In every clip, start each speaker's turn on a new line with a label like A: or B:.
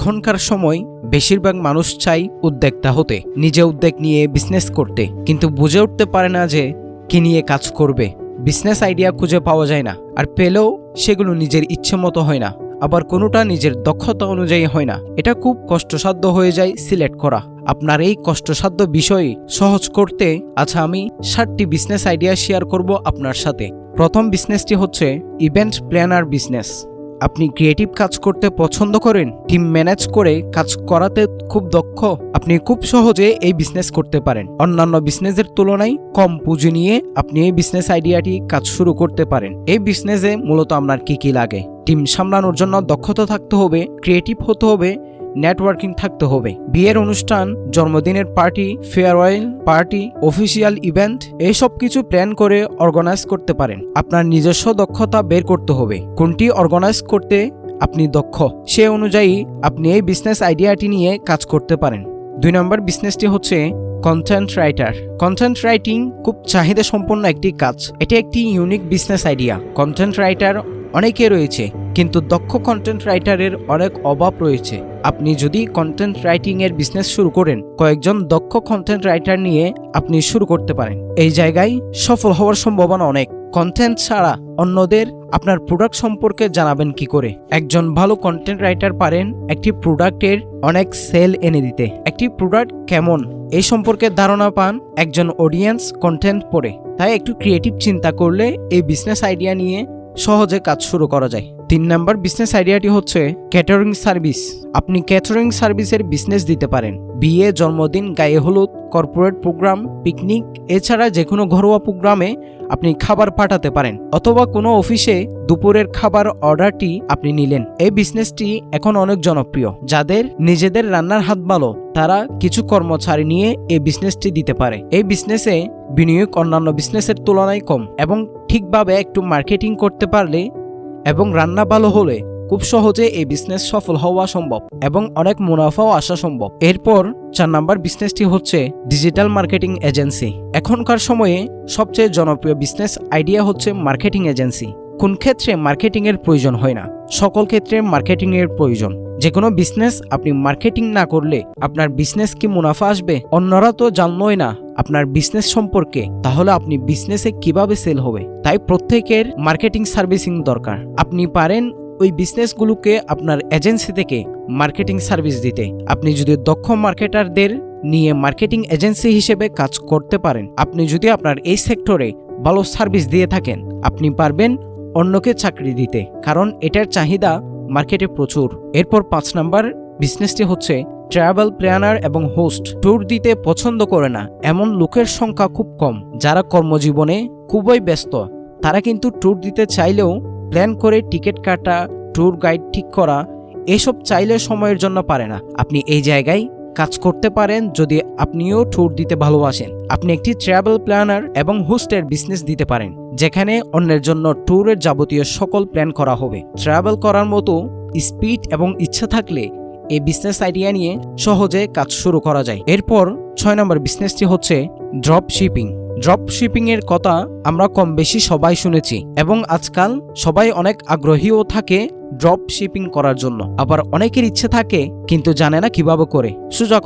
A: এখনকার সময় বেশিরভাগ মানুষ চাই উদ্যোক্তা হতে, নিজে উদ্যোগ নিয়ে বিজনেস করতে। কিন্তু বুঝে উঠতে পারে না যে কি নিয়ে কাজ করবে। বিজনেস আইডিয়া খুঁজে পাওয়া যায় না, আর পেলেও সেগুলো নিজের ইচ্ছে মতো হয় না। আবার কোনোটা নিজের দক্ষতা অনুযায়ী হয় না। এটা খুব কষ্টসাধ্য হয়ে যায় সিলেক্ট করা। আপনার এই কষ্টসাধ্য বিষয় সহজ করতে আচ্ছা আমি ষাটটি বিজনেস আইডিয়া শেয়ার করব আপনার সাথে। প্রথম বিজনেসটি হচ্ছে ইভেন্ট প্ল্যানার বিজনেস আপনি ক্রিয়েটিভ কাজ করতে পছন্দ করেন টিম ম্যানেজ করে কাজ করাতে খুব দক্ষ, আপনি খুব সহজে এই বিজনেস করতে পারেন। অন্যান্য বিজনেসের তুলনায় কম পুঁজি নিয়ে আপনি এই বিজনেস আইডিয়াটি কাজ শুরু করতে পারেন। এই বিজনেসে মূলত আপনার কি কি লাগে? টিম সামলানোর জন্য দক্ষতা থাকতে হবে ক্রিয়েটিভ হতে হবে নেটওয়ার্কিং থাকতে হবে। বিয়ের অনুষ্ঠান, জন্মদিনের party farewell party official event এইসব কিছু প্ল্যান করে অর্গানাইজ করতে পারেন। আপনার নিজস্ব দক্ষতা বের করতে হবে। কোনটি অর্গানাইজ করতে আপনি দক্ষ, সে অনুযায়ী আপনি এই বিজনেস আইডিয়াটি নিয়ে কাজ করতে পারেন। দুই নম্বর বিজনেসটি হচ্ছে কন্টেন্ট রাইটার কন্টেন্ট রাইটিং খুব চাহিদা সম্পন্ন একটি কাজ। এটি একটি unique business idea content writer অনেকে রয়েছে কিন্তু দক্ষ কন্টেন্ট রাইটারের অনেক অভাব রয়েছে। আপনি যদি কন্টেন্ট রাইটিং এর বিজনেস শুরু করেন, কয়েকজন দক্ষ কন্টেন্ট রাইটার নিয়ে আপনি শুরু করতে পারেন। এই জায়গায় সফল হওয়ার সম্ভাবনা অনেক। কন্টেন্ট ছাড়া অন্যদের আপনার প্রোডাক্ট সম্পর্কে জানাবেন কি করে? একজন ভালো কন্টেন্ট রাইটার পারেন একটি প্রোডাক্টের অনেক সেল এনে দিতে। একটি প্রোডাক্ট কেমন? এই সম্পর্কে ধারণা পান একজন অডিয়েন্স কন্টেন্ট পড়ে। তাই একটু ক্রিয়েটিভ চিন্তা করলে এই বিজনেস আইডিয়া নিয়ে সহজে কাজ শুরু করা যায়। তিন নাম্বার বিজনেস আইডিয়াটি হচ্ছে ক্যাটারিং সার্ভিস আপনি ক্যাটারিং সার্ভিসের বিজনেস দিতে পারেন। বিয়ে, জন্মদিন, গায়ে হলুদ কর্পোরেট প্রোগ্রাম পিকনিক এছাড়া যে কোনো ঘরোয়া প্রোগ্রামে আপনি খাবার পাঠাতে পারেন, অথবা কোনো অফিসে দুপুরের খাবার অর্ডারটি আপনি নিলেন। এই বিজনেসটি এখন অনেক জনপ্রিয়। যাদের নিজেদের রান্নার হাত ভালো, তারা কিছু কর্মচারী নিয়ে এই বিজনেসটি দিতে পারে। এই বিজনেসে বিনিয়োগ অন্যান্য বিজনেসের তুলনায় কম এবং ঠিকভাবে একটু মার্কেটিং করতে পারলে এবং রান্না ভালো হলে খুব সহজে এই বিজনেস সফল হওয়া সম্ভব এবং অনেক মুনাফাও আসা সম্ভব। এরপর চার নাম্বার বিজনেসটি হচ্ছে ডিজিটাল মার্কেটিং এজেন্সি এখনকার সময়ে সবচেয়ে জনপ্রিয় বিজনেস আইডিয়া হচ্ছে মার্কেটিং এজেন্সি কোন ক্ষেত্রে মার্কেটিংয়ের প্রয়োজন হয় না। সকল ক্ষেত্রে মার্কেটিংয়ের প্রয়োজন। যে কোনো বিজনেস আপনি মার্কেটিং না করলে আপনার বিজনেস কি মুনাফা আসবে? অন্যরা তো জানলই না আপনার বিজনেস সম্পর্কে। তাহলে আপনি বিজনেসে কীভাবে সেল হবে? তাই প্রত্যেকের মার্কেটিং সার্ভিসিং দরকার। আপনি পারেন ওই বিজনেসগুলোকে আপনার এজেন্সি থেকে মার্কেটিং সার্ভিস দিতে। আপনি যদি দক্ষ মার্কেটারদের নিয়ে মার্কেটিং এজেন্সি হিসেবে কাজ করতে পারেন, আপনি যদি আপনার এই সেক্টরে ভালো সার্ভিস দিয়ে থাকেন, আপনি পারবেন অন্যকে চাকরি দিতে। কারণ এটার চাহিদা মার্কেটে প্রচুর। এরপর পাঁচ নাম্বার, বিজনেসটি হচ্ছে ট্রাভেল প্ল্যানার এবং হোস্ট। ট্যুর দিতে পছন্দ করে না, এমন লোকের সংখ্যা খুব কম, যারা কর্মজীবনে খুবই ব্যস্ত। তারা কিন্তু ট্যুর দিতে চাইলেও প্ল্যান করে টিকিট কাটা, ট্যুর গাইড ঠিক করা, এসব চাইলে সময়ের জন্য পারে না। আপনি এই জায়গায় কাজ করতে পারেন যদি আপনিও ট্যুর দিতে ভালোবাসেন। আপনি একটি ট্রাভেল প্ল্যানার এবং হোস্টের বিজনেস দিতে পারেন, যেখানে অন্যের জন্য ট্যুরের যাবতীয় সকল প্ল্যান করা হবে। ট্রাভেল করার মতো স্পিড এবং ইচ্ছা থাকলে এই বিজনেস আইডিয়া নিয়ে সহজে কাজ শুরু করা যায়। এরপর ছয় নম্বর বিজনেসটি হচ্ছে ড্রপ শিপিং ড্রপ শিপিং এর কথা আমরা কম বেশি সবাই শুনেছি এবং আজকাল সবাই অনেক আগ্রহীও থাকে ড্রপ শিপিং করার জন্য। আবার অনেকের ইচ্ছে থাকে, কিন্তু জানে না কীভাবে করে। সোজা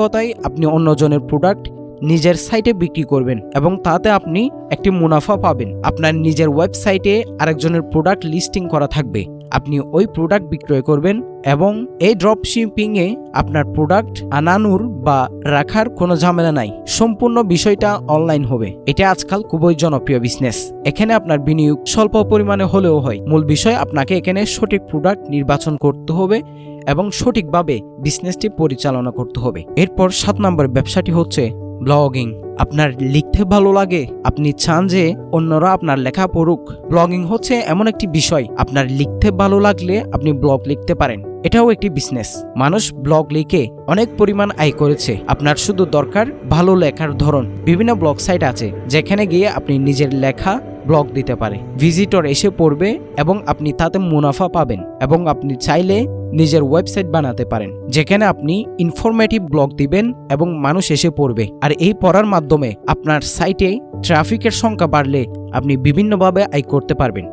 A: আপনি অন্যজনের প্রোডাক্ট নিজের সাইটে বিক্রি করবেন এবং তাতে আপনি একটি মুনাফা পাবেন। আপনার নিজের ওয়েবসাইটে আরেকজনের প্রোডাক্ট লিস্টিং করা থাকবে। আপনি ওই প্রোডাক্ট বিক্রয় করবেন এবং এই ড্রপ শিপিংয়ে আপনার প্রোডাক্ট আনানোর বা রাখার কোনো ঝামেলা নাই। সম্পূর্ণ বিষয়টা অনলাইন হবে। এটা আজকাল খুবই জনপ্রিয় বিজনেস এখানে আপনার বিনিয়োগ স্বল্প পরিমাণে হলেও হয়। মূল বিষয় আপনাকে এখানে সঠিক প্রোডাক্ট নির্বাচন করতে হবে এবং সঠিকভাবে বিজনেসটি পরিচালনা করতে হবে। এরপর সাত নম্বর ব্যবসাটি হচ্ছে ব্লগিং আপনার লিখতে ভালো লাগে, আপনি চান যে অন্যরা আপনার লেখা পড়ুক। ব্লগিং হচ্ছে এমন একটি বিষয়, আপনার লিখতে ভালো লাগলে আপনি ব্লগ লিখতে পারেন। এটাও একটি বিজনেস মানুষ ব্লগ লিখে অনেক পরিমাণ আয় করেছে। আপনার শুধু দরকার ভালো লেখার ধরন। বিভিন্ন ব্লগ সাইট আছে, যেখানে গিয়ে আপনি নিজের লেখা ব্লগ দিতে পারে। ভিজিটর এসে পড়বে এবং আপনি তাতে মুনাফা পাবেন এবং আপনি চাইলে নিজের ওয়েবসাইট বানাতে পারেন, যেখানে আপনি ইনফরমেটিভ ব্লগ দিবেন এবং মানুষ এসে পড়বে। আর এই পড়ার মাধ্যমে আপনার সাইটে ট্রাফিকের সংখ্যা বাড়লে আপনি বিভিন্নভাবে আয় করতে পারবেন।